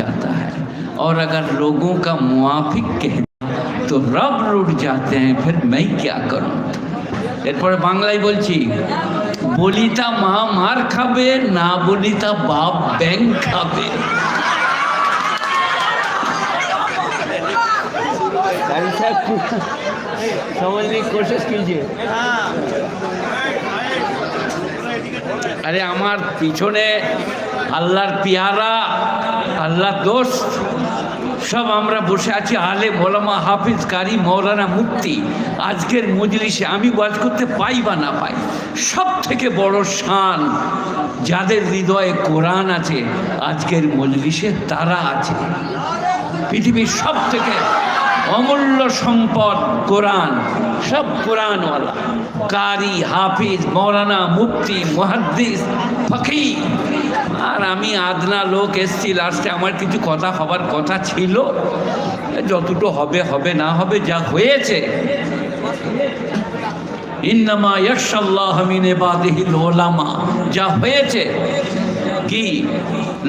جاتا ہے۔ اور اگر لوگوں کا موافق کہنا تو رب رٹ جاتے ہیں پھر میں کیا کروں؟ এরপরে বাংলায় বলছি বলিতা মা মার খাবে না বলিতা বাপ ব্যাংক খাবে سمجھنے کوشش کیجیے۔ ارے ہمار پیچھو نے আল্লাহর পিয়ারা আল্লাহ দোস্ত, সব আমরা বসে আছি আলে মোলামা হাফিজ কারি মৌলানা মুক্তি আজকের মজলিসে আমি ওয়াজ করতে পাই বা না পাই? সব থেকে বড় শান যাদের হৃদয়ে কোরআন আছে, আজকের মজলিসে তারা আছে। পৃথিবীর সব থেকে অমূল্য সম্পদ, কোরআন, সব কোরআনওয়ালা কারি, হাফিজ, মৌলানা, মুফতি, মুহাদ্দিস ফকি আর আমি আদনা লোক এসছি লাস্টে আমার কিছু কথা হবার কথা ছিল। যতটুকু হবে হবে, না হবে, যা হয়েছে। ইন্নামা ইয়াশাল্লাহ মিন ইবাদিহিল উলামা। যা হয়েছে, কি?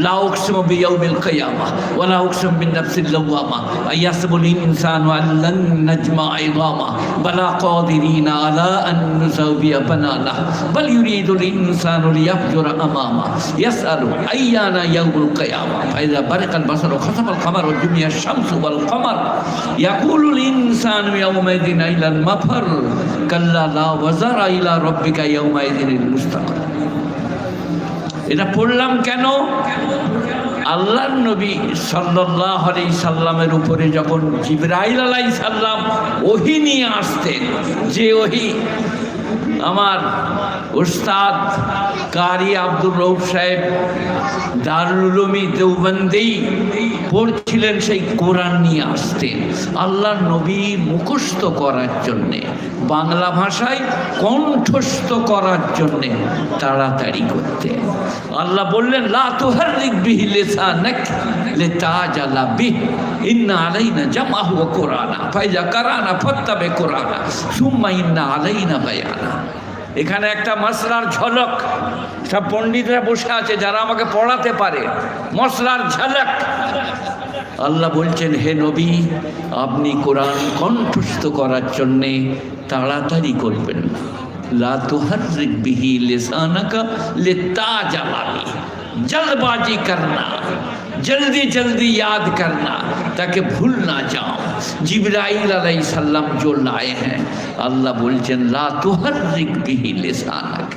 لا أقسم بيوم القيامة ولا أقسم بالنفس اللوامة. أيحسب الإنسان أن لن نجمع عظامه بلا قادرين على أن نسوي بنانه. بل يريد الإنسان ليفجر أمامه. يسأل أيانا يوم القيامة. فإذا برق البصر وخسف القمر وجمع الشمس والقمر يقول الإنسان يومئذ إلى المفر كلا لا وزر إلى ربك يومئذ المستقر. এটা পড়লাম কেন? আল্লাহ নবী সাল্লাহ সাল্লামের উপরে যখন জিবরাইল আলাই সাল্লাম ওহি নিয়ে আসতেন, যে ওহি আমার ওস্তাদ কারি আব্দুর রৌফ সাহেব দারুল উলুমি দেওবন্দি পড়ছিলেন সেই কোরআন নিয়ে আসতেন। আল্লাহর নবী মুখস্থ করার জন্যে, বাংলা ভাষায় কণ্ঠস্থ করার জন্যে তাড়াতাড়ি করতেন। আল্লাহ বললেন, লা তুহাররিক বিহি লিসানাক। লিতাজালা বিহ ফাইজা সুম্মা ইন্না এখানে একটা মশলার ঝলক। সব পণ্ডিতরা বসে আছে, যারা আমাকে পড়াতে পারে। মশলার ঝলক। আল্লাহ বলছেন, হে নবী, আপনি কোরআন কণ্ঠস্থ করার জন্যে তাড়াতাড়ি করবেন লা বিহি লেসানাকা লে জলবাজি করনা جلدی جلدی یاد کرنا تاکہ بھول نہ جاؤں۔ جبرائیل علیہ السلام جو لائے ہیں، اللہ بولچن لا تحرک بھی لسانک۔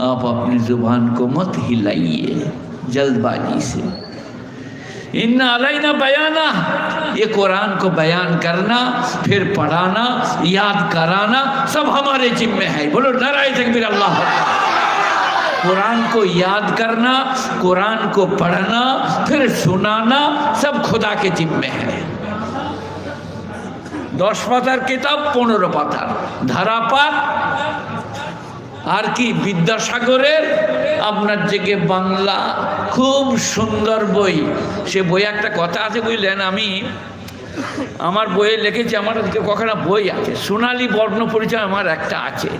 آپ اپنی زبان کو مت ہلائیے جلد بازی سے۔ اِنَّا عَلَيْنَا بَيَانَا یہ قرآن کو بیان کرنا، پھر پڑھانا، یاد کرانا، سب ہمارے جمعے ہیں بولو نعرہ تکبیر اللہ कुरान को याद करना कुरान को पढ़ना फिर सुनाना सब खुदा के जिम्मे है দশ পাতার কিতাব পনেরো পাতার ধারাপাত আর কি বিদ্যাসাগরের আপনার জেগে বাংলা খুব সুন্দর বই সে বই একটা কথা আছে বুঝলেন আমি আমার বইয়ে লিখেছি আমার কখনো বই আছে সোনালী বর্ণ পরিচয় আমার একটা আছে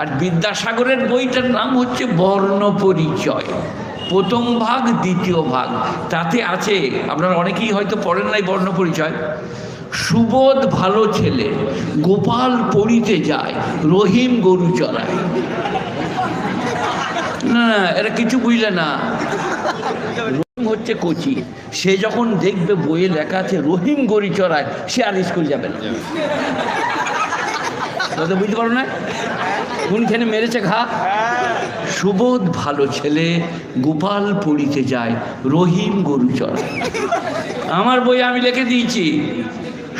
আর বিদ্যাসাগরের বইটার নাম হচ্ছে বর্ণ পরিচয় প্রথম ভাগ, দ্বিতীয় ভাগ। তাতে আছে, আপনারা অনেকেই হয়তো পড়েন নাই বর্ণ পরিচয় সুবোধ ভালো ছেলে, গোপাল পড়িতে যায়, রহিম গরু চড়ায়। না, এরা কিছু বুঝলে না। রহিম হচ্ছে কোচি, সে যখন দেখবে বইয়ে লেখা আছে রহিম গরি চড়ায়, সে আর স্কুল যাবে না। তো বুঝতে পারো না? কোনখানে মেরেছে ঘা সুবোধ ভালো ছেলে, গোপাল পড়িতে যায়, রহিম গরু চড়ায় আমার বই আমি লিখে দিয়েছি।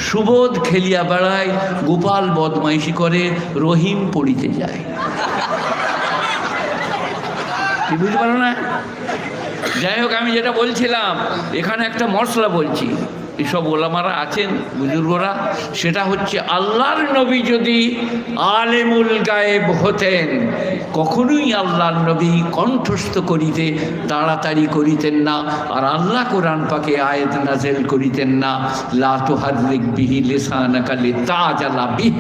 সুবোধ খেলিয়া বেড়ায়, গোপাল বদমাইশি করে, রহিম পড়িতে যায়। বুঝতে পারো না? যাই হোক, আমি যেটা বলছিলাম, এখানে একটা মশলা বলছি। এসব ওলামারা আছেন বুজুর্গরা সেটা হচ্ছে আল্লাহর নবী যদি আলেমুল গায়েব হতেন কখনোই আল্লাহর নবী কণ্ঠস্থ করিতে তাড়াতাড়ি করিতেন না আর আল্লাহ কোরআন পাকে আয়াত নাজেল করিতেন না লা তুহারিক বিহি লিসানাকা লিতাজালা বিহ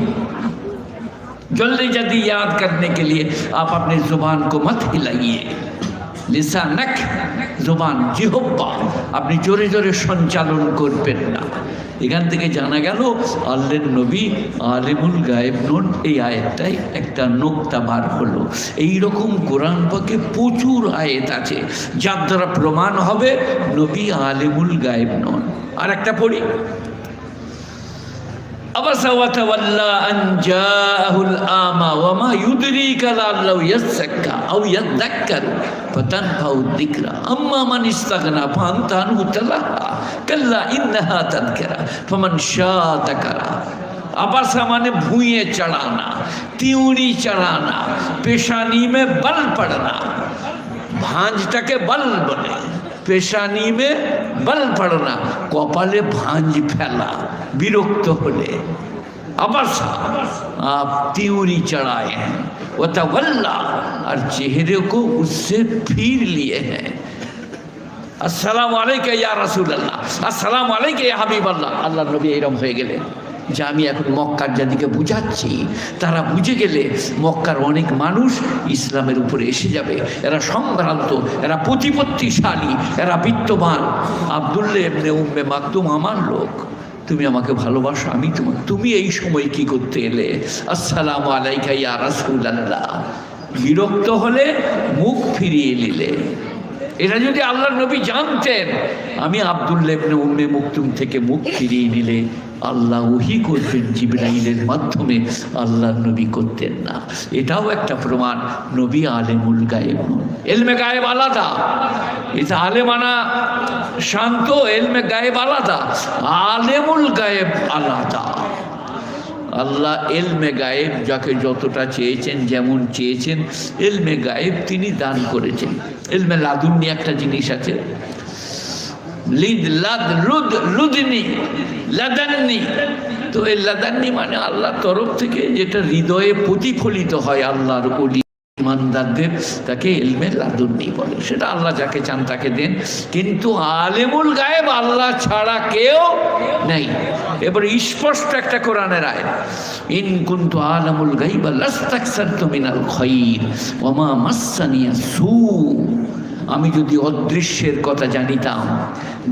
जल्दी जल्दी याद करने के लिए आप अपनी जुबान को मत हिलाइए लिसानक জোবান জিহব্বা, আপনি জোরে জোরে সঞ্চালন করবেন না। এখান থেকে জানা গেল, আল্লের নবী আলিমুল গায়েব নন, এই আয়াতটাই একটা নোক্তা বার হলো। এই রকম কোরআন পাকে প্রচুর আয়াত আছে, যার দ্বারা প্রমাণ হবে নবী আলিমুল গায়েব নন। আর একটা পড়ি। আবাসা ওয়া তাওয়াল্লা আন জাআহুল আমা ওয়া মা ইউদরিকা লাআল্লাহু ইয়াযাক্কা আও ইয়াযাক্কার ফাতানফাউ যিকরা। আম্মা মান ইসতাগনা ফানতানহু তালাহা, কাল্লা ইন্নাহা তাযকিরা ফামান শাআ তাকারা আবাসা মানে ভুঁয়ে চড়ানা, তিউড়ি চড়ানা পেশানি মে বল পড়না। ভাঁজটাকে বল বলে পেশানি মে বল পড়না, কপালে ভাঁজ ফেলা। বিরক্ত হলে আবার आप त्यूरी चढ़ाए हैं वो तवल्ला और चेहरे को उससे फिर लिए हैं আসসালামু আলাইকা ইয়া রাসূলুল্লাহ আসসালামু আলাইকা ইয়া হাবিবাল্লাহ আল্লাহ নবী এরকম হয়ে গেলেন যে আমি এখন মক্কার যাদিকে বুঝাচ্ছি তারা বুঝে গেলে মক্কার অনেক মানুষ ইসলামের উপরে এসে যাবে এরা সম্ভ্রান্ত এরা প্রতিপত্তিশালী এরা বিত্তবান আবদুল্লে এমনি উম্মে মাকতুম আমার লোক তুমি আমাকে ভালোবাসো, আমি তোমার তুমি এই সময় কি করতে এলে? আসসালাম আলাইকা ইয়া রাসূলুল্লাহ। বিরক্ত হলে মুখ ফিরিয়ে নিলে। এটা যদি আল্লাহ নবী জানতেন, আমি আবদুল্লেবনে উম্মে মুক্তুম থেকে মুখ ফিরিয়ে নিলে। আল্লাহ ওহি করতেন জিবরাইলের মাধ্যমে। আল্লাহ নবী করতেন না। এটাও একটা প্রমাণ, নবী আলেমুল গায়েব এলমে গায়েব আলাদা। এটা আলেমানা শান্ত, এলমে গায়েব আলাদা। আলেমুল গায়েব আলাদা। আল্লাহ এলমে গায়েব যাকে যতটা চেয়েছেন, যেমন চেয়েছেন, এলমে গায়েব তিনি দান করেছেন। এলমে লাদুন্নি একটা জিনিস আছে। লিদ লাদ লুদ লুদনি লাদান্নি তো এই লাদান্নি মানে আল্লাহর তরফ থেকে যেটা হৃদয়ে প্রতিফলিত হয় আল্লাহর অলি ইমানদারদের, তাকে এলমে লাদুন্নি বলে। সেটা আল্লাহ যাকে চান তাকে দেন। কিন্তু আলেমুল গায়েব আল্লাহ ছাড়া কেউ নেই। এবার স্পষ্ট একটা কোরআনের আয় ইন কুন্তু আলামুল গাইবা লাস্তাকসারতু মিনাল খাইর ওমা মাসানিয়া সু। আমি যদি অদৃশ্যের কথা জানিতাম,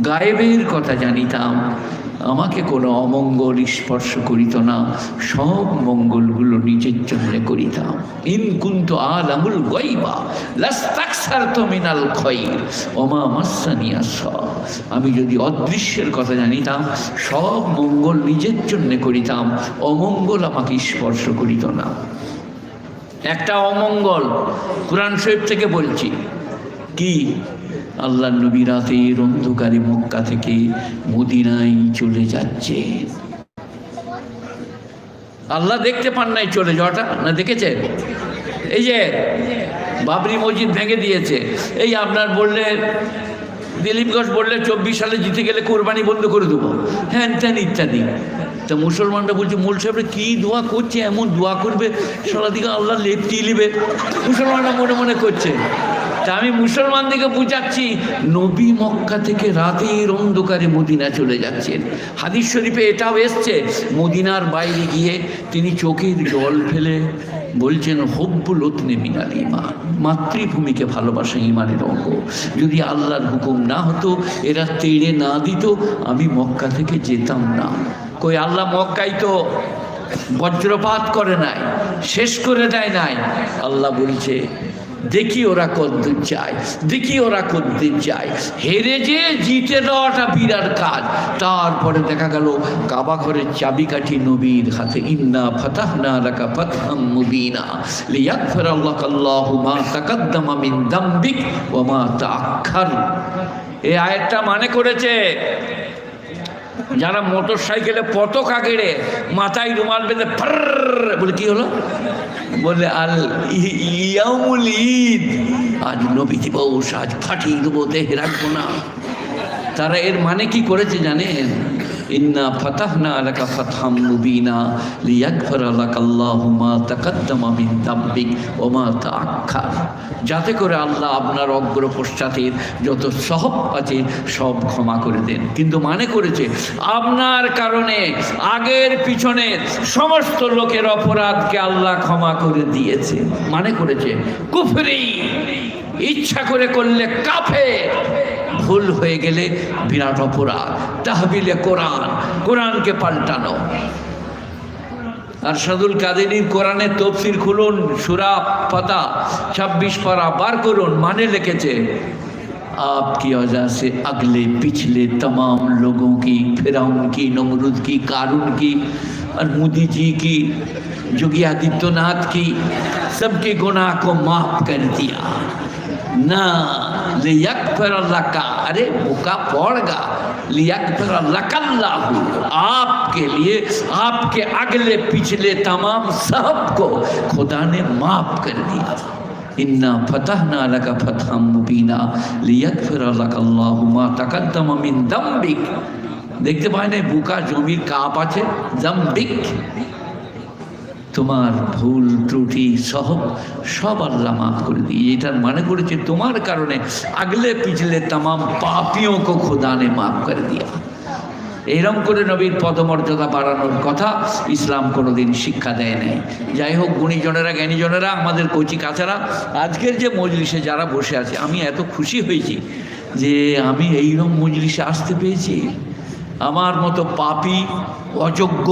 গায়েবের কথা জানিতাম, আমাকে কোনো অমঙ্গল স্পর্শ করিত না, সব মঙ্গলগুলো নিজের জন্য করিতাম। ইন কুন্তু আলামুল গাইবা লাস্তাকসারতু মিনাল খাইর ওমা মাসানিয়া স আমি যদি অদৃশ্যের কথা জানিতাম, সব মঙ্গল নিজের জন্য করিতাম, অমঙ্গল আমাকে স্পর্শ করিত না। একটা অমঙ্গল, কোরআন শরীফ থেকে বলছি। কি? আল্লাহ নবী রাতের অন্ধকারে মক্কা থেকে মদিনায় চলে যাচ্ছে। আল্লাহ দেখতে পান নাই চলে যাওয়াটা, না দেখেছেন? এই যে বাবরি মসজিদ ভেঙে দিয়েছে। এই আপনার বললে, দিলীপ ঘোষ বললে, চব্বিশ সালে জিতে গেলে কোরবানি বন্ধ করে দেবো। হ্যান ত্যান ইত্যাদি। তা মুসলমানরা বলছে, মোল সাহেবরা কী দোয়া করছে, এমন দোয়া করবে? সারা দিকে আল্লাহ লেপটি নেবে। মুসলমানরা মনে মনে করছে। তা আমি মুসলমানদেরকে বুঝাচ্ছি, নবী মক্কা থেকে রাতের অন্ধকারে মদিনা চলে যাচ্ছেন। হাদিস শরীফে এটাও এসছে, মদিনার বাইরে গিয়ে তিনি চোখের জল ফেলে বলছেন, হব্বুল ওতনে মিনাল ইমান মাতৃভূমিকে ভালোবাসা ইমানের অঙ্গ। যদি আল্লাহর হুকুম না হতো, এরা তেড়ে না দিত, আমি মক্কা থেকে যেতাম না। কই, আল্লাহ মক্কাই তো বজ্রপাত করে নাই, শেষ করে দেয় নাই। আল্লাহ বলছে দেখি ওরা কদ্দূর চায়, দেখি ওরা কদ্দূর চায়। হেরে যে জিতে দেওয়াটা বিরাট কাজ। তারপরে দেখা গেল, কাবা ঘরের চাবিকাঠি নবীর হাতে, ইন্না ফাতাহ না রাখা ফাতহাম মুবিনা লিয়াগফির আল্লাহ আল্লাহু মা তাকাদ্দামা মিন দামবিক ওয়া মা তাআখার এই আয়াতটা মানে করেছে যারা মোটর সাইকেলে পতাকা কেড়ে মাথায় রুমাল বেঁধে ফার বলে কি হলো? বলে, আল ইয়ামুল ঈদ। আজ নবী দিবস, আজ ফাটিয়ে দেবো, দেহে রাখব না। তারা এর মানে কি করেছে জানেন? ইন্না ফাতাহনা লাকা ফাতহাম মুবিনা লিয়াগফির লাকা আল্লাহু মা তাকাদ্দামা মিন দাম্বিক ওয়া মা তাআখার যাতে করে আল্লাহ আপনার অগ্র পশ্চাতের যত সহব আছে সব ক্ষমা করে দেন। কিন্তু মানে করেছে, আপনার কারণে আগের পিছনের সমস্ত লোকের অপরাধকে আল্লাহ ক্ষমা করে দিয়েছে। মানে করেছে, কুফরি, ইচ্ছা করে করলে কাফে ভুল হয়ে গেলে বিরাট অপরাধ তাহবিলে কোরআন কোরআনকে পাল্টানো আর সাদুল কাদেরির কোরআনের তফসির খুলুন সুরা পাতা ছাব্বিশ পারা বার করুন মানে লিখেছে आपकी वजह से अगले पिछले तमाम लोगों की फिराउन की नमरुद की कारून की और मोदी जी की योगी आदित्यनाथ की सबके गुनाह को माफ कर दिया ना لیکفر لکا، ارے بھوکا پڑ گا۔ لیکفر لک اللہ آپ کے لیے، آپ کے اگلے پچھلے تمام سب کو خدا نے معاف کر دیا۔ اِنَّا فَتَحْنَا لَكَ فَتْحًا مُبِينًا۔ لِيَكْفِرَ لَكَ الله ما تقدم من ذنبك দেখতে পায় بھوکا جو بھی কাপ আছে জম্বিক তোমার ভুল, ত্রুটি সহ সব আল্লাহ মাফ করে দিই। এটার মনে করেছে তোমার কারণে আগলে পিছলে তামাম পাপিও কো খোদানে মাফ করে দিয়া। এইরম করে নবীর পদমর্যাদা বাড়ানোর কথা ইসলাম কোনোদিন শিক্ষা দেয় নাই। যাই হোক, গুণীজনেরা, জ্ঞানীজনেরা, আমাদের কচি কাছারা, আজকের যে মজলিসে যারা বসে আছে, আমি এত খুশি হয়েছি যে আমি এইরম মজলিসে আসতে পেয়েছি। আমার মতো পাপি, অযোগ্য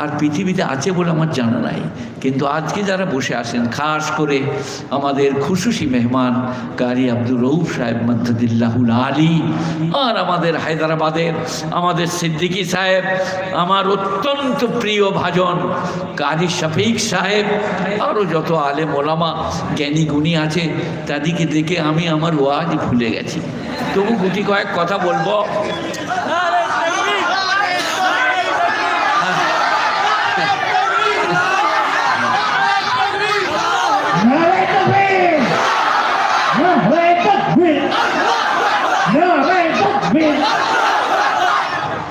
আর পৃথিবীতে আছে বলে আমার জানা নাই। কিন্তু আজকে যারা বসে আসেন খাস করে আমাদের খুশুসি মেহমান কারি আব্দুর রৌফ সাহেব মদ্দুল্লাহুল আলী, আর আমাদের হায়দ্রাবাদের আমাদের সিদ্দিকী সাহেব, আমার অত্যন্ত প্রিয় ভাজন কারি শফিক সাহেব আরও যত আলে মোলামা জ্ঞানী গুণী আছে, তাদেরকে দেখে আমি আমার ওয়াজ ভুলে গেছি। তবু গুটি কয়েক কথা বলব নারায় তাকবীর নারায় তাকবীর নারায় তাকবীর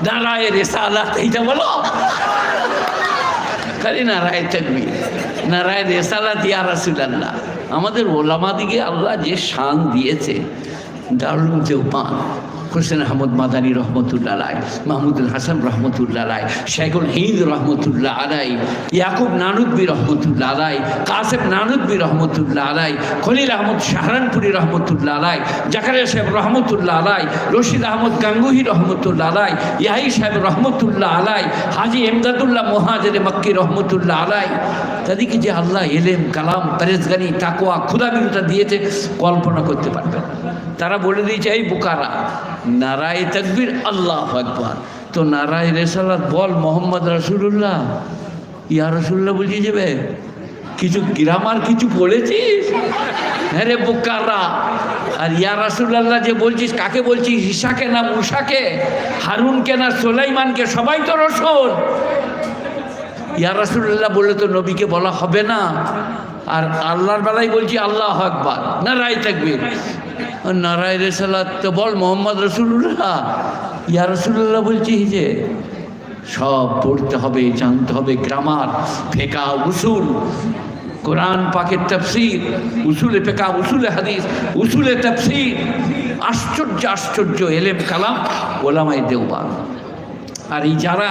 নারায় রেসালাত এইটা বলো খালি রাসুলাল্লাহ আমাদের ওলামা দিকে আল্লাহ যে শান দিয়েছে দারুণ দেওপান হোসেন আহমদ মাদানী রহমতুল্লাহ আলাই, মাহমুদুল হাসান রহমতুল্লাহ আলাই, শেখুল হিন্দ রহমতুল্লাহ আলাই, ইয়াকুব নানুদ্বি রহমতুল্লাহ আলাই, কাসেম নানুদ্বি রহমতুল্লাহ আলাই, খলিল আহমদ শাহরানপুরি রহমতুল্লাহ আলাই, জাকারিয়া সাহেব রহমতুল্লাহ আলাই, রশিদ আহমদ গাঙ্গুহি রহমতুল্লাহ আলাই, ইয়াহি সাহেব রহমতুল্লাহ আলাই, হাজি এমদাদুল্লাহ মোহাজের মক্কি রহমতুল্লাহ আলাই। তাদেরকে যে আল্লাহ এলেম, কালাম, পেরেজগানি তাকোয়া ক্ষুদাবিরতা দিয়েছে, কল্পনা করতে পারবেন তারা বলে দিয়েছে, এই বুকারা নারায় তকবির, আল্লাহ আকবার। তো নারায় রেসালাত বল মোহাম্মদ রাসুল্লাহ ইয়া রসুল্লাহ বলছি যাবে কিছু গ্রামার কিছু পড়েছিস? হ্যাঁ রে বুকাররা। আর ইয়া রাসুল্লাহ যে বলছিস, কাকে বলছিস? ঈশাকে না মুসাকে? হারুনকে না সোলাইমানকে? সবাই তো রসুল। ইয়া রাসুল্লাহ বললে তো নবীকে বলা হবে না। আর আল্লাহর বেলায় বলছি আল্লাহ আকবার। নারায় থাকবির নারায় রেসালাত তো বল মোহাম্মদ রসুল্লাহ ইয়া রসুল্লাহ বলছি যে, সব পড়তে হবে, জানতে হবে গ্রামার, ফেকা উসুল, কোরআন পাকের তফসির, উসুলে ফেকা, উসুলে হাদিস, উসুলে তফসির, আশ্চর্য আশ্চর্য এলেম কালাম ওলামাই দেওবা আর এই যারা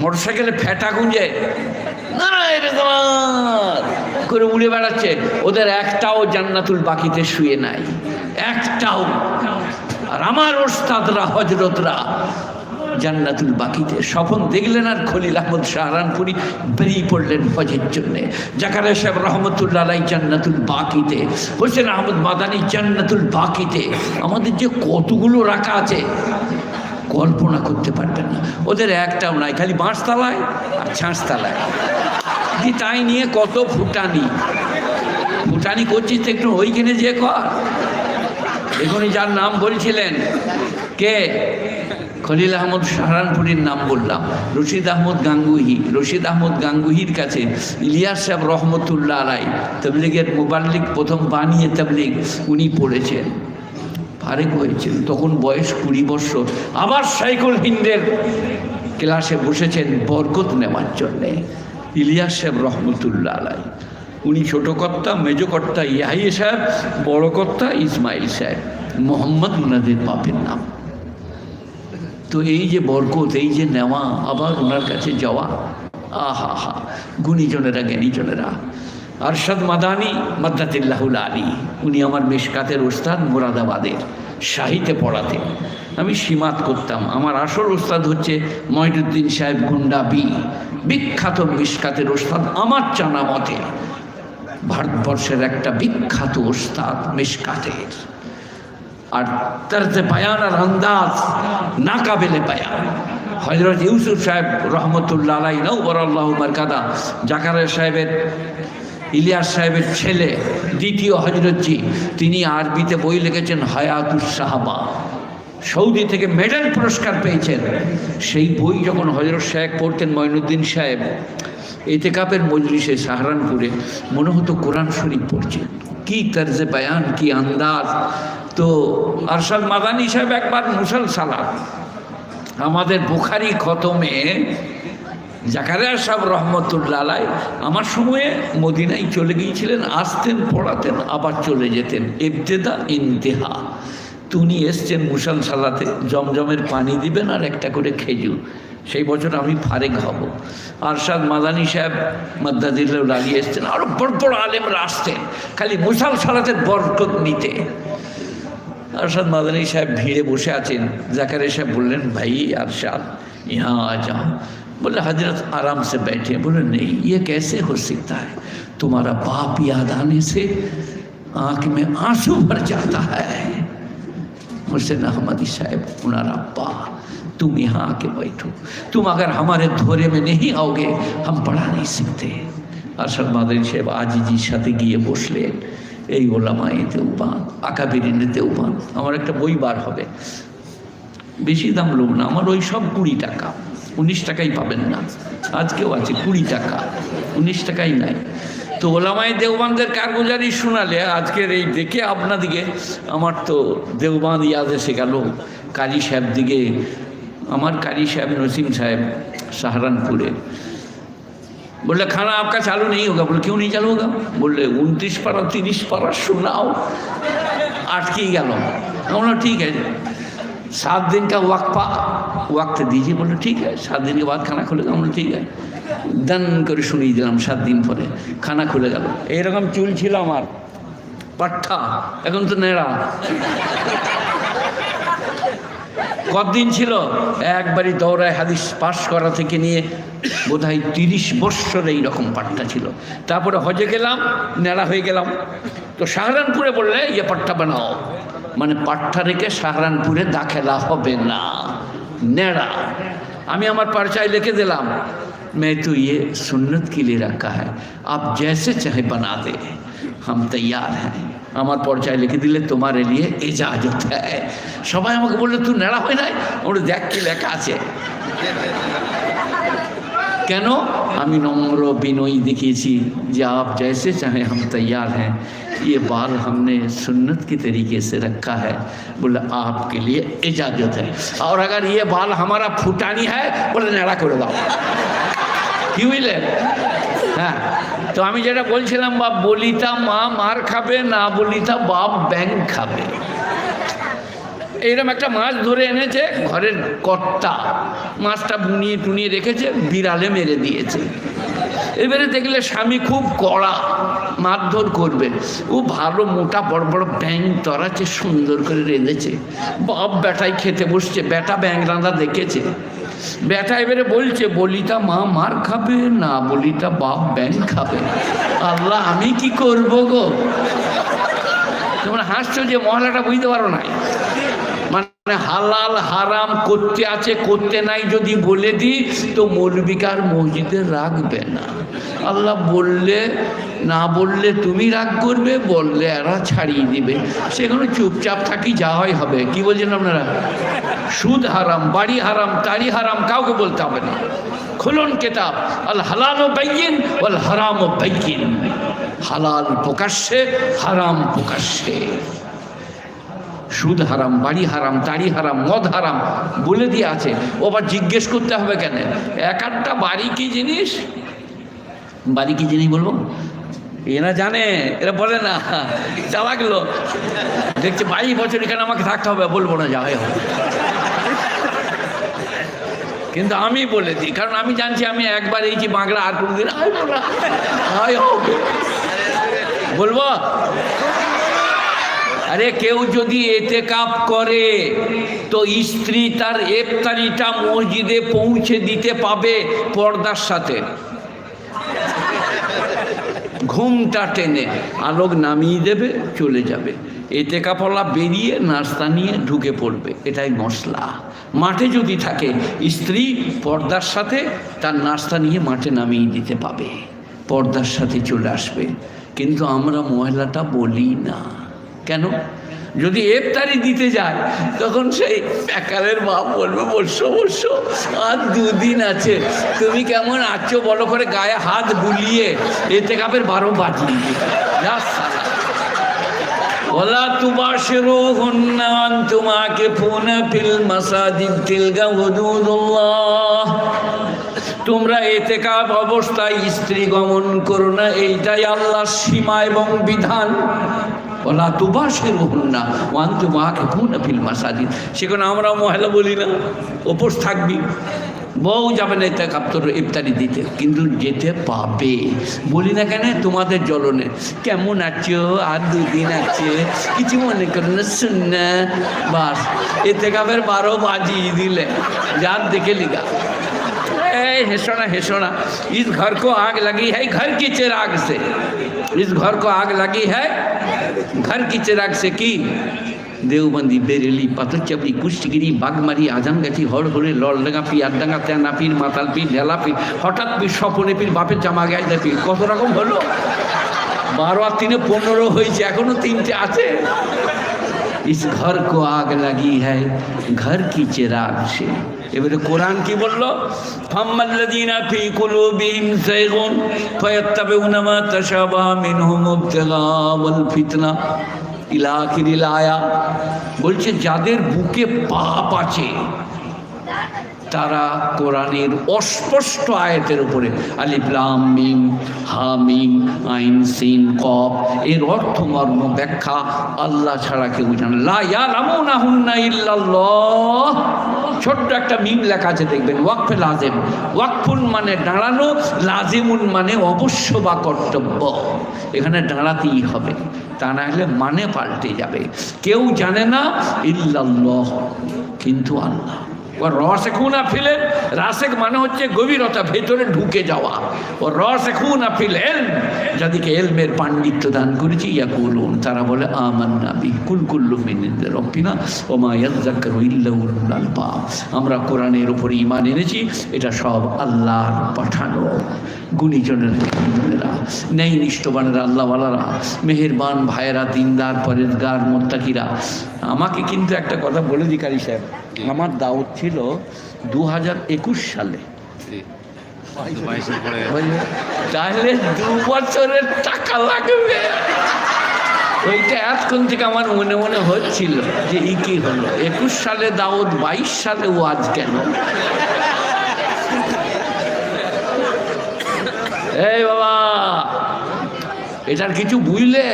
মোটরসাইকেলে ফ্যাটা গুঁজে করে উড়ে বেড়াচ্ছে। ওদের একটাও জান্নাতুল বাকিতে শুয়ে নাই। একটাও। আর আমার ওস্তাদরা হজরতরা জান্নাতুল বাকিতে। স্বপন দেখলেন আর খলিল আহমদ শাহরানপুরি বেরিয়ে পড়লেন হজের জন্যে। জাকারিয়া সাহেব রহমতুল্লাহ জান্নাতুল বাকিতে। হোসেন আহমদ মাদানী জান্নাতুল বাকিতে। আমাদের যে কতগুলো রাখা আছে কল্পনা করতে পারবেন না। ওদের একটাও নাই, খালি বাঁশতলায় আর ছাঁচতলায় কি তাই নিয়ে কত ফুটানি। ফুটানি করছিস তো একটু ওইখানে যে কর। এখনই যার নাম বলছিলেন, কে? খলিল আহমদ সাহারানপুরীর নাম বললাম। রশিদ আহমদ গাঙ্গুহি। রশিদ আহমদ গাঙ্গুহির কাছে ইলিয়াস সাহেব রহমতুল্লাহ রায়, তবলিগের মোবাল্লিক প্রথম বানিয়ে তবলিগ উনি পড়েছেন। ফারেক হয়েছিল, তখন বয়স কুড়ি বছর। আবার সাইকুল হিন্দের ক্লাসে বসেছেন বরকত নেওয়ার জন্যে, ইলিয়াস সাহেব রহমতুল্লাহ আলাই। উনি ছোট কর্তা, মেজ কর্তা, ইয়াহিয়া সাহেব, বড় কর্তা, ইসমাইল সাহেব, মোহাম্মদ উনাদের বাপের নাম। তো এই যে বরকত, এই যে নেওয়া, আবার ওনার কাছে যাওয়া, আহা হা, গুণীজনেরা, জ্ঞানীজনেরা আরশাদ মাদানি, মাদ্দাতিল্লাহুল আলী। উনি আমার মেশকাতের ওস্তাদ, মোরাদাবাদের, শাহিতে পড়াতেন। আমি সীমাত করতাম। আমার আসল ওস্তাদ হচ্ছে মহিনুদ্দিন সাহেব গুন্ডা বি। বিখ্যাত মিশকাতের ওস্তাদ আমার জানা মতে। ভারতবর্ষের একটা বিখ্যাত ওস্তাদ মিশকাতের। আর তরজে বায়ান আর আন্দাজ না কাবেলে বায়ান। হজরত ইউসুফ সাহেব রহমতুল্লাহ আলাই নৌবর আল্লাহ মারকাদা, জাকারিয়া সাহেবের ইলিয়াস সাহেবের ছেলে, দ্বিতীয় হজরতজি, তিনি আরবিতে বই লিখেছেন, হায়াতুস সাহাবা। সৌদি থেকে মেডেল পুরস্কার পেয়েছেন। সেই বই যখন হজরত সাহেব পড়তেন মঈনুদ্দিন সাহেব, এতেকাপের মজলিসে সাহারানপুরে, মনে হতো কোরআন শরীফ পড়ছেন কি তর্জে বয়ান, কি আন্দাজ। তো আরশাদ মাদানি সাহেব একবার মুসল সালাদ আমাদের বুখারি খতমে জাকারিয়া সাহেব রহমতুল্লা আলাই আমার সময়ে মদিনায় চলে গিয়েছিলেন, আসতেন, পড়াতেন, আবার চলে যেতেন। এবতেদা ইন্তেহা। তুনি এসছেন মুসাল সালাতে, জমজমের পানি দিবেন আর একটা করে খেজুর। সেই বছর আমি ফারেক হব। আরশাদ মাদানি সাহেব মাদ্দাদিল্লাহ লাগিয়ে এসছেন আরও বড় বড় আলেমরা আসতেন খালি মুসাল সালাতে বরকত নিতে। আরশাদ মাদানী সাহেব ভিড়ে বসে আছেন। জাকারে সাহেব বললেন, ভাই আরশাদ, ইহা আজ बोले हजरत आराम से बैठे बोले नहीं ये कैसे हो सकता है तुम्हारा बाप याद आने से आँख में आंसू भर जाता है हुसैन अहमदी साहब उनार अब्बा तुम यहाँ आके बैठो तुम अगर हमारे धोरे में नहीं आओगे हम पढ़ा नहीं सकते अरशद मादनी साहब आज जी সাথে গিয়ে বসলেন এই ওলামাই দেওবান আকাবিরিনে দেওবান আমার একটা বই বার হবে বেশি দাম লোক না আমার ওই সব কুড়ি টাকা উনিশ টাকাই পাবেন না আজকেও আছে কুড়ি টাকা উনিশ টাকাই নাই তো ওলামাই দেওবানদের কারগুজারি শোনালে আজকের এই দেখে আপনাদিকে আমার তো দেওবান ইয়াদ এসে গেল কাজী সাহেব দিকে আমার কাজী সাহেব নসিম সাহেব সাহারানপুরে बोले खाना आपका चालू नहीं होगा बोले क्यों नहीं चालू होगा बोले उनतीस पारा तीस पारा सुनाओ अटकी गल बोला ठीक है सात दिन का वक्फा वक्त दीजिए बोले ठीक है सात दिन के बाद खाना खुलेगा बोले ठीक है দান করে শুনিয়ে দিলাম সাত দিন পরে খানা খুলে গেল এইরকম চুল ছিল আমার পাঠা এখন তো নেড়া কতদিন ছিল একবারই দৌড়ায় হাদিস পাশ করা থেকে নিয়ে বোধহয় তিরিশ বৎসর এইরকম পাট্টা ছিল তারপরে হজে গেলাম নেড়া হয়ে গেলাম তো সাহারানপুরে বললে ইয়ে পাট্টা বানাও মানে পাট্টা রেখে সাহারানপুরে দাখেলা হবে না নেড়া আমি আমার পারচায় লিখে দিলাম मैं तो ये सुन्नत के लिए रखा है आप जैसे चाहे बना दे हम तैयार हैं আমার পর্যায়ে লিখে দিলে তোমার এলিয়ে এজাজত হ্যায় সবাই আমাকে বললো তুই নেড়া হয় নাই ওটা দেখ কি লেখা আছে نو ہم دیکھیے جی آپ جیسے چاہیں ہم تیار ہیں۔ یہ بال ہم نے سنت کی طریقے سے رکھا ہے۔ بولے آپ کے لیے اجازت ہے۔ اور اگر یہ بال ہمارا فوٹانی ہے، بولے نہ کر دا کیوں ہی لے؟ ہاں۔ تو ہمیں جیٹا بول چل باپ بولی تھا ماں مار کھاوے نہ بولیتا باپ بینگ کھابے এইরকম একটা মাছ ধরে এনেছে, ঘরের কর্তা মাছটা বুনিয়ে টুনিয়ে রেখেছে, বিড়ালে মেরে দিয়েছে। এবারে দেখলে স্বামী খুব কড়া, মারধর করবে। ও ভালো মোটা, বড় বড় ব্যাং তরাচ্ছে, সুন্দর করে রেঁধেছে। বাপ বেটাই খেতে বসছে বেটা ব্যাং রাঁধা দেখেছে। বেটা এবারে বলছে বলিটা মা মার খাবে, না বলিটা বাপ ব্যাং খাবে। আল্লাহ, আমি কি করব গো? তোমরা হাসছো যে মহলাটা বুঝতে পারো নাই। মানে হালাল, হারাম, করতে আছে, করতে নাই যদি বলে দিই তো মৌলবিকার মসজিদে রাখবে না। আল্লাহ বললে, না বললে তুমি রাগ করবে, বললে এরা ছাড়িয়ে দিবে। সেখানে চুপচাপ থাকি যা হয় হবে। কি বলছেন আপনারা? সুদ হারাম, বাড়ি হারাম তাড়ি হারাম, কাউকে বলতে হবে না। খুলুন কেতাব, আল হালাল ও বাইকিন হারাম ও বাইকিন হালাল প্রকাশ্যে, হারাম প্রকাশ্যে। সুদ হারাম, বাড়ি হারাম তাড়ি হারাম, মদ হারাম বলে দিয়ে আছে। ও আবার জিজ্ঞেস করতে হবে কেন? এক একটা বাড়ি কি জিনিস? বাড়ি কি জিনিস বলব? এরা জানে, এরা বলে না চালাক লোক দেখছে বাইশ বছর এখানে আমাকে থাকতে হবে, বলব না যাই হয় কিন্তু আমি বলে দিই, কারণ আমি জানছি আমি একবার এই যে বাংলা আর কোনোদিন বলব? আরে কেউ যদি এতে কাপ করে, তো স্ত্রী তার ইফতারিটা মসজিদে পৌঁছে দিতে পাবে পর্দার সাথে। ঘুমটা টেনে, আলোক নামিয়ে দেবে, চলে যাবে। এতে কাপলা বেরিয়ে নাস্তা নিয়ে ঢুকে পড়বে। এটাই মশলা। মাঠে যদি থাকে, স্ত্রী পর্দার সাথে তার নাস্তা নিয়ে মাঠে নামিয়ে দিতে পাবে। পর্দার সাথে চলে আসবে। কিন্তু আমরা মহিলাটা বলি না। কেন? যদি এফতারি দিতে যায়, তখন সেই প্যাকারের বাপ বলবে বসো বসো আর দুদিন আছে। তুমি কেমন আছো বলো করে গায়ে হাত বুলিয়ে, এতে কাপের বারো বাজিয়ে। ওলা তুবাশিরু হুন্নান তোমাকে ফোন ফিল মাসাজিদ তিলগা হুদুদুল্লাহ। তোমরা এতে কাপ অবস্থায় স্ত্রী গমন করো না, এইটাই আল্লাহর সীমা এবং বিধান। ওলা তুবাসের না ওয়ান তোমাকে ফোন ফিল মাসাজিদ সেখানে আমরা মহিলা বলি না উপোস থাকবি বউ যাবে না এতে কাপ তোর ইফতারি দিতে কিন্তু যেতে পাবে বলি না কেন তোমাদের জ্বলনে কেমন আছো আর দুদিন আছে কিছু মনে করো না শুন না বাস এতে কাপের বারো বাজিয়ে দিলে যার দেখে লিগা ए हेसोना हेसोना इस घर को आग लगी है घर की चिराग से इस घर को आग लगी है घर की चिराग से की দেওবন্দি বেরেলি পাথরচাপড়ি কুষ্টিগিরি বাগমারি আজানগাছি হড়হড়ে লড়ডাঙ্গা পি আড্ডাঙ্গা তেনা পীর মাতাল পীর ঢেলা পীর হঠাৎ পীর স্বপনে পীর বাপের জামা গায়ে পীর কত রকম হলো বারো আর তিনে পনেরো হয়েছে এখনো তিনটে আছে इस घर को आग लगी है घर की चिराग से এবারে কোরআন কি বলল? ফাম্মাল্লাযীনা ফি কুলুবিহিম যায়গুন ফায়াত্তাবিউনা মা তাশাবাহা মিনহুম ইবতিগাওয়াল ফিতনা। ইলা আখিরিল আয়া। বলছে, যাদের বুকে পাপ আছে তারা কোরআনের অস্পষ্ট আয়াতের উপরে আলিফলাম মিম হামিম আইন, সিন কপ এর অর্থ মর্ম ব্যাখ্যা আল্লাহ ছাড়া কেউ জানে ইল্লাল্লাহ। ছোট্ট একটা মিম লেখা আছে, দেখবেন, ওয়াকফে লাজেম। ওয়াকফুন মানে দাঁড়ানো, লাজিমুন মানে অবশ্য বা কর্তব্য। এখানে দাঁড়াতেই হবে, তা না হলে মানে পাল্টে যাবে। কেউ জানে না, ইল্লাল্লাহ, কিন্তু আল্লাহ। ও রসে খুনা ফিলেন রাসেক মানে হচ্ছে গভীরতা, ভেতরে ঢুকে যাওয়া। ও রসে খুনা ফিল এলম যাদেরকে এলমের পাণ্ডিত্য দান করেছি ইয়া কুলুন তারা বলে আমান নাবি কুল কুল্লু মিনিন্দের রব্বিনা ও মা আমরা কোরআনের উপরে ইমান এনেছি, এটা সব আল্লাহর পাঠানো। গুণীজনের নেই নিষ্ঠবানেরা আল্লাহওয়ালারা, মেহেরবান ভাইয়েরা, দিনদার, পরেজগার, মোত্তাকিরা, আমাকে কিন্তু একটা কথা বলে দিই, কারি সাহেব। আমার দাওয়াত ছিল দু হাজার একুশ সালে। তাহলে দু বছরের টাকা লাগবে। ওইটা এতক্ষণ থেকে আমার মনে মনে হচ্ছিল যে ই কি হলো? একুশ সালে দাওয়াত বাইশ সালে ওয়াজ কেন? এই বাবা এটার কিছু বুঝলে?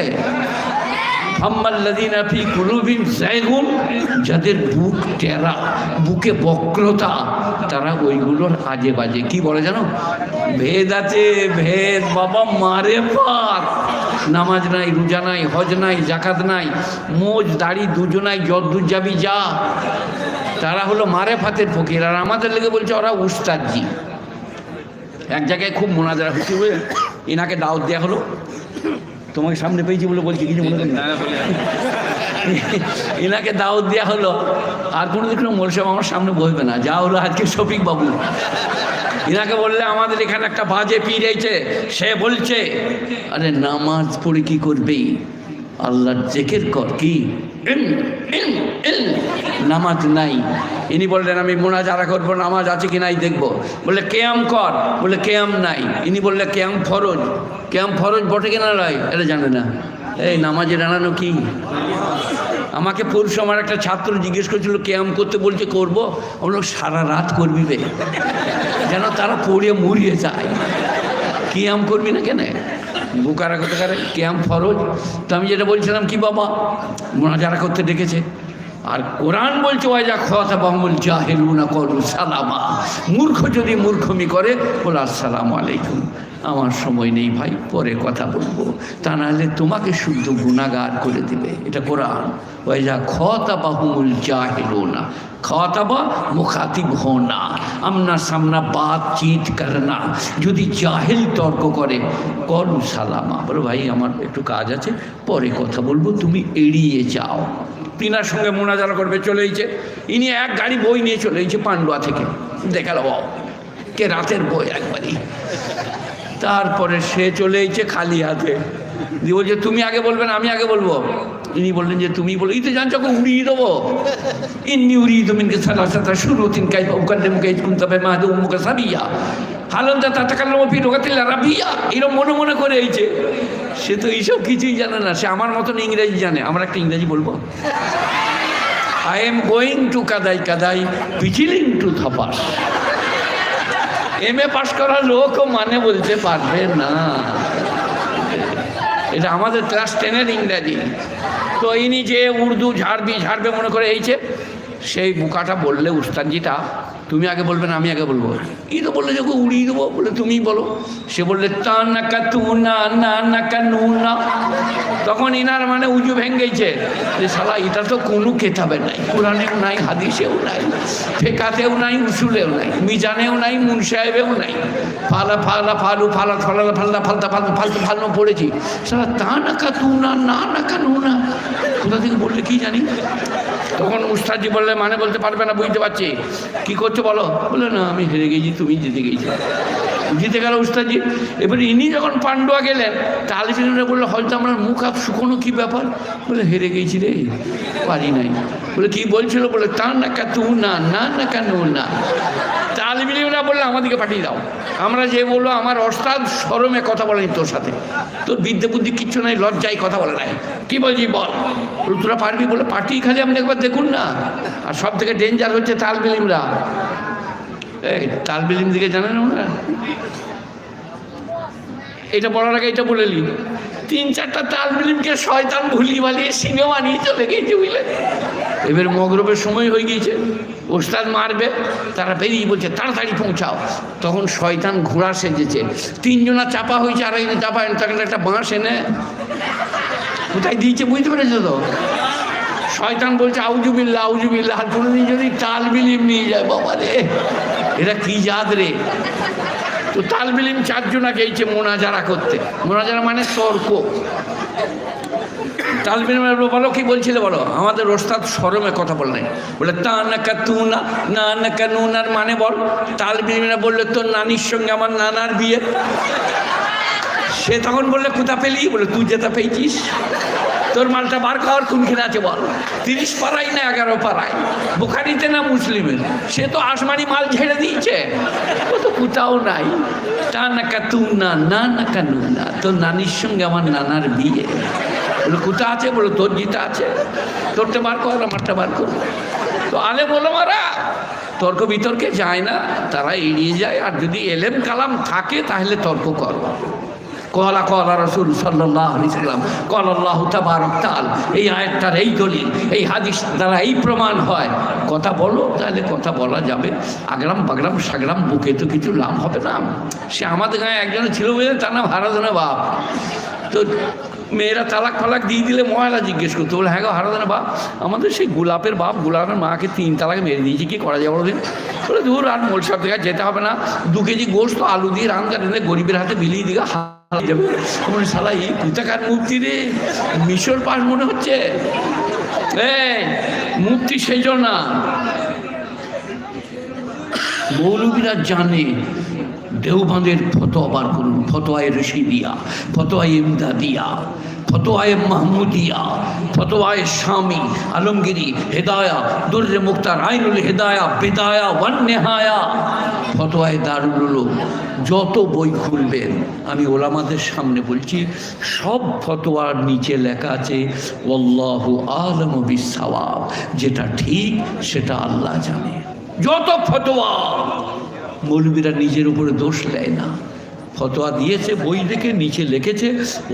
যাদের বুক টেরা, বুকে বক্রতা, তারা ওইগুলোর আজে বাজে। কি বলে জানো? ভেদ আছে, ভেদ বাবা মারে পার। নামাজ নাই, রোজা নাই, হজ নাই জাকাত নাই, মোজ, দাড়ি দুজনাই যদ্দূর যাবি যা। তারা হলো মারে ফাতের ফকির। আর আমাদের লেগে বলছে ওরা উস্তাদজি। এক জায়গায় খুব মোনাজারা হচ্ছে। এনাকে দাওয়াত দেওয়া হলো। তোমাকে সামনে পেয়েছি বলে বলছি কিছু মনে করি এনাকে দাওয়াত দেওয়া হলো। আর কোনো দিন কোনো মোলসাম আমার সামনে বসবে না। যা হলো আজকে শফিক বাবু। এনাকে বললে আমাদের এখানে একটা বাজে পীর এইছে সে বলছে আরে নামাজ পড়ে কি করবে? আল্লাহর জেকের কর কি। নামাজ নাই। ইনি বললেন, আমি মোনাজারা করব, নামাজ আছে কি নাই দেখব। বললে, কেয়াম কর। বলে কেয়াম নাই। ইনি বললে, কেয়াম ফরজ। কেয়াম ফরজ বটে কিনা নয় এটা জানে না। এই নামাজে দাঁড়ানো কি? আমাকে পুরুষ আমার একটা ছাত্র জিজ্ঞেস করেছিল, কেয়াম করতে? বলছে, করব। বলল সারা রাত করবি যেন তারা পড়ে মরিয়ে যায়। কিয়াম করবি না কেন? বুকারা করতে পারে কেয়াম ফরজ? তো আমি যেটা বলছিলাম কি বাবা? মোনাজারা করতে ডেকেছে। আর কোরআন বলছে ওয়াজা খাওয়া বাহমুল জাহেলুনা করু সালামা। মূর্খ যদি মূর্খমি করে, বলে, আসসালামু আলাইকুম। আমার সময় নেই ভাই, পরে কথা বলব। তা নাহলে তোমাকে শুদ্ধ গুণাগার করে দিবে। এটা কোরআন। ওয়াজা খাওয়া বাহমুল জাহেলুনা। খাওয়াতাবা মুখাতিব হোনা। আমনা সামনা বাতচিত করনা। যদি জাহেল তর্ক করে করু সালামা। বলো, ভাই, আমার একটু কাজ আছে, পরে কথা বলব। তুমি এড়িয়ে যাও। তিনার সঙ্গে মোনাজারা করবে চলেইছে ইনি এক গাড়ি বই নিয়ে চলেইছে পান্ডুয়া থেকে। দেখাল বাও কে রাতের বই একবারই। তারপরে সে চলেইছে খালি হাতে। দিয়ে বলছে, তুমি আগে বলবেন আমি আগে বলব। ইনি বললেন যে, তুমি বলো। এই তো জানছো উড়িয়ে দেবো। ইন্নি উড়িয়ে তুমি সালা সাথা শুরু তিন কাই উকান্ডে মুখে তবে মাহাদু মুখে সাবিয়া। হালন্দা তাতা কাল্লাম ফির ওকাতিল্লা রাবিয়া এরকম মনে মনে করে এইছে সে তো এইসব কিছুই জানে না। সে আমার মতন ইংরেজি জানে। আমরা একটা ইংরেজি বলব? আই এম গোয়িং টু কাদাই কাদাই পিচিলিং টু থাপাস এম এ পাশ করা লোকও মানে বলতে পারবে না। এটা আমাদের ক্লাস টেনের ইংরাজি। তো ইনি যে উর্দু ঝাড়বি ঝাড়বে মনে করে এইছে সেই বুকাটা বললে উস্তাদজিটা তুমি আগে বলবে না, আমি আগে বলব। ই তো বললে যে উড়িয়ে দেবো। বলে তুমি বলো। সে বললে তা নাকা তু না না নাকা নু না তখন ইনার মানে উজু ভেঙ্গেছে। যে শালা এটা তো কোনো কেতাবে নাই, কোরআনেও নাই, হাদিসেও নাই, ফেকাতেও নাই, উসুলেও নাই, মিজানেও নাই মুন সাহেবেও নাই। ফালা ফালা, ফালু, ফালা ফালা ফালতা ফালতা ফালতু ফালতু ফালতু পড়েছি। সারা তা নাকা তু না না নাকা নু না কোথা থেকে বললে কি জানি? তখন উস্তাদজি বললে মানে বলতে পারবে না, বুঝতে পারছি। কি করছ বলো। বলে, না, আমি হেরে গেছি, তুমি জিতে গেছি। জিতে গেল উস্তাদজি। এবারে ইনি যখন পাণ্ডুয়া গেলেন তালিবিনরা বলল, হয়তো আমার মুখ আপ শুকনো কী ব্যাপার? বলে, হেরে গেছি রে, পারি নাই। বলে, কি বলছিল? বলে, তা না কা তু না না না কেন না। তালিবিনরা বললে, আমাদেরকে পাঠিয়ে দাও। আমরা যে বলল, আমার অস্তাদ সরমে কথা বলেনি তোর সাথে। তোর বিদ্যে বুদ্ধি কিচ্ছু নাই, লজ্জায় কথা বলে নাই। কি বলছি বল? তোরা পারবি? বলে পার্টি খালি আপনি একবার দেখুন না। আর সব থেকে ডেঞ্জার হচ্ছে তালবিলিমরা। এই, তালবিলিম দিকে জানেন ওরা এটা বলার আগে এটা বলে তিন চারটা তালবিলিমকে শয়তান ভুলি বালিয়ে সিনেমা নিয়ে চলে গিয়েছে বুঝলেন? এবার মগরবের সময় হয়ে গিয়েছে। ওস্তাদ মারবে, তারা বেরিয়ে বলছে, তাড়াতাড়ি পৌঁছাও। তখন শয়তান ঘোড়া সেজেছে। তিনজনা চাপা হয়েছে, আর একজন চাপা তখন একটা বাঁশ এনে কোথায় দিয়েছে বুঝতে পেরেছ তো? শয়তান বলছে আউজুবিল্লা আউজুবিল্লা আর কোনোদিন যদি তাল বিলিম নিয়ে যায়, বাবা রে এটা কি জাত রে? তো তাল বিলিম চারজনা গেছে মোনাজারা করতে। মোনাজারা মানে তর্ক। তালবিলিম বলো, কি বলছিলে বলো? আমাদের ওস্তাদ সরমে কথা বল নাই। বলে, তা নাকা তু না না নাকা নুনার মানে বল। তালবিলিমরা বললে, তোর নানির সঙ্গে আমার নানার বিয়ে। সে তখন বললে, কোথা পেলি? বলে, তুই যেটা পেয়েছিস। তোর মালটা বার কর কোনখানে আছে বল? তিরিশ পাড়াই না এগারো পাড়ায় বুখারিতে না মুসলিমের? সে তো আসমানি মাল ছেড়ে দিয়েছে। ও তো কোথাও নাই। তা না কা তু না না না কা নু না, তোর নানির সঙ্গে আমার নানার বিয়ে। কোথা আছে? বলে, তোর জিতা আছে। তোরটা বার কর, আমারটা বার কর। তো আলে বলো মারা তর্ক বিতর্কে যায় না, তারা এড়িয়ে যায়। আর যদি এলেম কালাম থাকে, তাহলে তর্ক করো। কলা কলা রসুল সাল্লাম তাবারক তাল এই আয়াতটার এই দলিল, এই হাদিস দ্বারা এই প্রমাণ হয়। কথা বলো, তাহলে কথা বলা যাবে। আগরাম, বাগরাম, সাগরাম, বুকে তো কিছু লাভ হবে না। সে আমাদের গায়ে একজন ছিল বুঝলেন তার নাম হারাধনা বাপ। তো মেয়েরা তালাক ফালাক দিয়ে দিলে ময়লা জিজ্ঞেস করতো। বলে হ্যাঁ গো, হারাধনা বাপ, আমাদের সেই গোলাপের বাপ, গোলাপের মাকে তিন তালাক মেরে দিয়েছি, কি করা যাবে দিন বলে দূর আর মোল সাহেব থেকে যেতে হবে না। দু কেজি গোস্ত আলু দিয়ে রান্না রেঁধে গরিবের হাতে বিলিয়ে দিকে হারিয়ে যাবে। তোমার শালা, এই মূর্তি রে, মিশর পাশ মনে হচ্ছে? এই, মূর্তি সেজ না। মৌলবীরা জানে দেওবাঁধের ফতোয়া বার করুন, ফতোয়ায় রশিদিয়া, ফতোয়ায় ইমদাদিয়া, ফতোয়ায় মাহমুদিয়া, ফতোয়ায় স্বামী আলমগিরি, হেদায়া, দুর্রে মুক্তার, আইনুল হেদায়া, বেদায়া, ওয়ান নেহায়া। ফতোয়ায় দারুল যত বই খুলবেন, আমি ওলামাদের সামনে বলছি, সব ফতোয়ার নিচে লেখা আছে ওল্লাহ আলম বিসাওয়াব যেটা ঠিক, সেটা আল্লাহ জানে। যত ফতোয়া মৌলবীরা নিজের উপরে দোষ দেয় না ফতোয়া দিয়েছে বই দেখে নিচে লিখেছে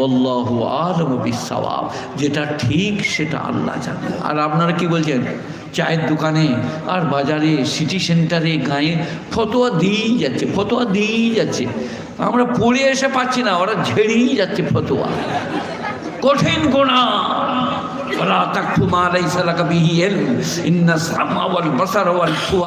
অল্লাহ আলম বিসাওয়াব যেটা ঠিক সেটা আল্লাহ জানে আর আপনারা কি বলছেন চায়ের দোকানে আর বাজারে সিটি সেন্টারে গায়ে ফতোয়া দিয়েই যাচ্ছে ফতোয়া দিয়েই যাচ্ছে আমরা পড়ে এসে পাচ্ছি না ওরা ঝেড়েই যাচ্ছে ফতোয়া কঠিন গোনা ولا تقف ما ليس لك به علم ان السمع والبصر والفؤاد